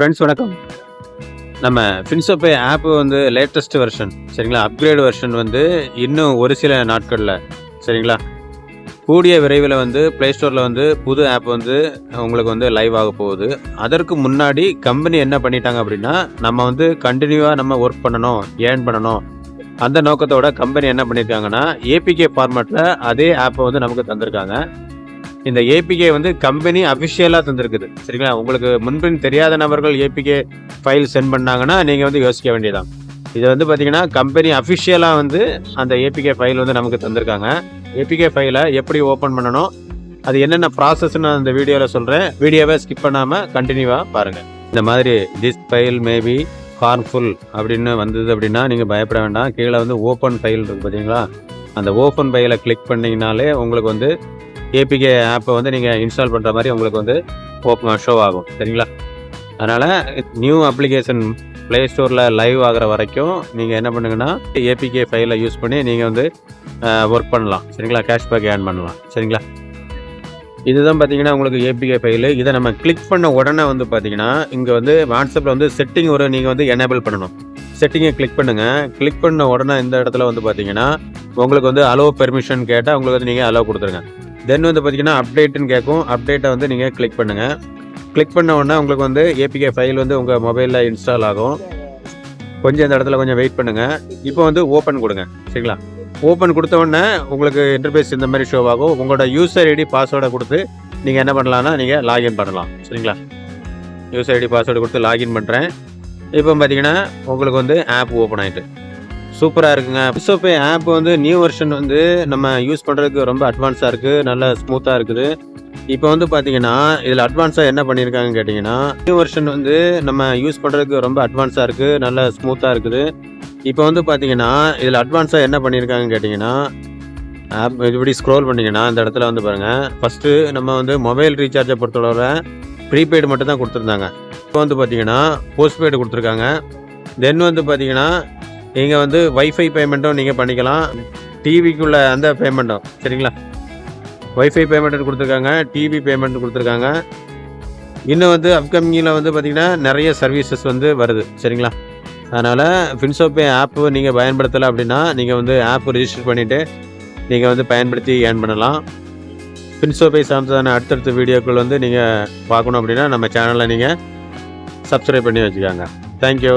Friends வணக்கம். நம்ம ஃபின்சோபே ஆப் வந்து லேட்டஸ்ட் வெர்ஷன் சரிங்களா? அப்கிரேட் வெர்ஷன் வந்து இன்னும் ஒரு சில நாட்களில் சரிங்களா? கூடிய விரைவில் வந்து ப்ளே ஸ்டோரில் வந்து புது ஆப் வந்து உங்களுக்கு வந்து லைவ் ஆக போகுது. அதற்கு முன்னாடி கம்பெனி என்ன பண்ணிட்டாங்க அப்படின்னா நம்ம வந்து கண்டினியூவாக நம்ம ஒர்க் பண்ணணும் ஏர்ன் பண்ணணும். அந்த நோக்கத்தோட கம்பெனி என்ன பண்ணியிருக்காங்கன்னா ஏபிகே ஃபார்மேட்டில் அதே ஆப்பை வந்து நமக்கு தந்திருக்காங்க. இந்த ஏபிகே வந்து கம்பெனி அஃபிஷியலாக தந்திருக்குது. சரிங்களா? உங்களுக்கு முன்பின் தெரியாத நபர்கள் ஏபிகே ஃபைல் சென்ட் பண்ணாங்கன்னா நீங்கள் வந்து யோசிக்க வேண்டியதான் இது வந்து பார்த்தீங்கன்னா கம்பெனி அஃபிஷியலாக வந்து அந்த ஏபிகே ஃபைல் வந்து நமக்கு தந்திருக்காங்க. ஏபிகே ஃபைலை எப்படி ஓப்பன் பண்ணணும் அது என்னென்ன ப்ராசஸ்ன்னு நான் வீடியோவில் சொல்கிறேன் வீடியோவை ஸ்கிப் பண்ணாமல் கண்டினியூவாக பாருங்கள் இந்த மாதிரி திஸ் ஃபைல் மேபி ஹார்ம்ஃபுல் அப்படின்னு வந்தது அப்படின்னா நீங்கள் பயப்பட வேண்டாம். கீழே வந்து ஓப்பன் ஃபைல் இருக்குது பார்த்தீங்களா அந்த ஓப்பன் ஃபைலை கிளிக் பண்ணிங்கனாலே உங்களுக்கு வந்து ஏபிகே ஆப்பை வந்து நீங்கள் இன்ஸ்டால் பண்ணுற மாதிரி உங்களுக்கு வந்து ஓப்பன் ஷோ ஆகும். சரிங்களா? அதனால் நியூ அப்ளிகேஷன் ப்ளே ஸ்டோரில் லைவ் ஆகிற வரைக்கும் நீங்கள் என்ன பண்ணுங்கன்னா ஏபிகே ஃபைலை யூஸ் பண்ணி நீங்கள் வந்து ஒர்க் பண்ணலாம். சரிங்களா? கேஷ்பேக் ஏர்ன் பண்ணலாம். சரிங்களா? இதுதான் பார்த்தீங்கன்னா உங்களுக்கு ஏபிகே ஃபைலு இதை நம்ம கிளிக் பண்ண உடனே வந்து பார்த்தீங்கன்னா இங்கே வந்து வாட்ஸ்அப்பில் வந்து செட்டிங் ஒரு நீங்கள் வந்து எனேபிள் பண்ணணும். செட்டிங்கை கிளிக் பண்ணுங்கள் கிளிக் பண்ண உடனே இந்த இடத்துல வந்து பார்த்தீங்கன்னா உங்களுக்கு வந்து அலோ பெர்மிஷன் கேட்டால் உங்களுக்கு வந்து நீங்கள் அலோ கொடுத்துருங்க. தென் வந்து பார்த்தீங்கன்னா அப்டேட்டுன்னு கேட்கும் அப்டேட்டை வந்து நீங்கள் கிளிக் பண்ணுங்கள் கிளிக் பண்ண உடனே உங்களுக்கு வந்து ஏபிகே ஃபைல் வந்து உங்கள் மொபைலில் இன்ஸ்டால் ஆகும். கொஞ்சம் இந்த இடத்துல கொஞ்சம் வெயிட் பண்ணுங்கள் இப்போ வந்து ஓப்பன் கொடுங்க. சரிங்களா? ஓப்பன் கொடுத்த உடனே உங்களுக்கு இன்டர்பேஸ் இந்த மாதிரி ஷோ ஆகும். உங்களோட யூசர் ஐடி பாஸ்வேர்டை கொடுத்து நீங்கள் என்ன பண்ணலான்னா நீங்கள் லாகின் பண்ணலாம். சரிங்களா? யூசர் ஐடி பாஸ்வேர்டு கொடுத்து லாகின் பண்ணுறேன் இப்போ பார்த்தீங்கன்னா உங்களுக்கு வந்து ஆப் ஓப்பன் ஆகிட்டு சூப்பராக இருக்குங்க. பிசோபே ஆப் வந்து நியூ வெர்ஷன் வந்து நம்ம யூஸ் பண்ணுறதுக்கு ரொம்ப அட்வான்ஸாக இருக்குது நல்லா ஸ்மூத்தாக இருக்குது. இப்போ வந்து பார்த்தீங்கன்னா இதில் அட்வான்ஸாக என்ன பண்ணியிருக்காங்கன்னு கேட்டிங்கன்னா நியூ வெர்ஷன் வந்து நம்ம யூஸ் பண்ணுறதுக்கு ரொம்ப அட்வான்ஸாக இருக்குது நல்லா ஸ்மூத்தாக இருக்குது. இப்போ வந்து பார்த்தீங்கன்னா இதில் அட்வான்ஸாக என்ன பண்ணியிருக்காங்கன்னு கேட்டிங்கன்னா ஆப் இப்படி ஸ்க்ரோல் பண்ணிங்கன்னா இந்த இடத்துல வந்து பாருங்கள் ஃபஸ்ட்டு நம்ம வந்து மொபைல் ரீசார்ஜை பொறுத்தளவில் ப்ரீபெய்டு மட்டும் தான் கொடுத்துருந்தாங்க. இப்போ வந்து பார்த்தீங்கன்னா போஸ்ட்பெய்டு கொடுத்துருக்காங்க. தென் வந்து பார்த்தீங்கன்னா நீங்கள் வந்து ஒய்ஃபை பேமெண்ட்டும் நீங்கள் பண்ணிக்கலாம். டிவிக்குள்ள அந்த பேமெண்ட்டும் சரிங்களா? ஒய்ஃபை பேமெண்ட் கொடுத்துருக்காங்க டிவி பேமெண்ட் கொடுத்துருக்காங்க. இன்னும் வந்து அப்கமிங்கில் வந்து பார்த்திங்கன்னா நிறைய சர்வீசஸ் வந்து வருது சரிங்களா? அதனால் ஃபின்சோபே ஆப்பு நீங்கள் பயன்படுத்தலை அப்படின்னா நீங்கள் வந்து ஆப் ரிஜிஸ்டர் பண்ணிவிட்டு நீங்கள் வந்து பயன்படுத்தி ஏர்ன் பண்ணலாம். ஃபின்சோபே சார்ந்ததான அடுத்தடுத்த வீடியோக்கள் வந்து நீங்கள் பார்க்கணும் அப்படின்னா நம்ம சேனலில் நீங்கள் சப்ஸ்கிரைப் பண்ணி வச்சுக்கோங்க தேங்க்யூ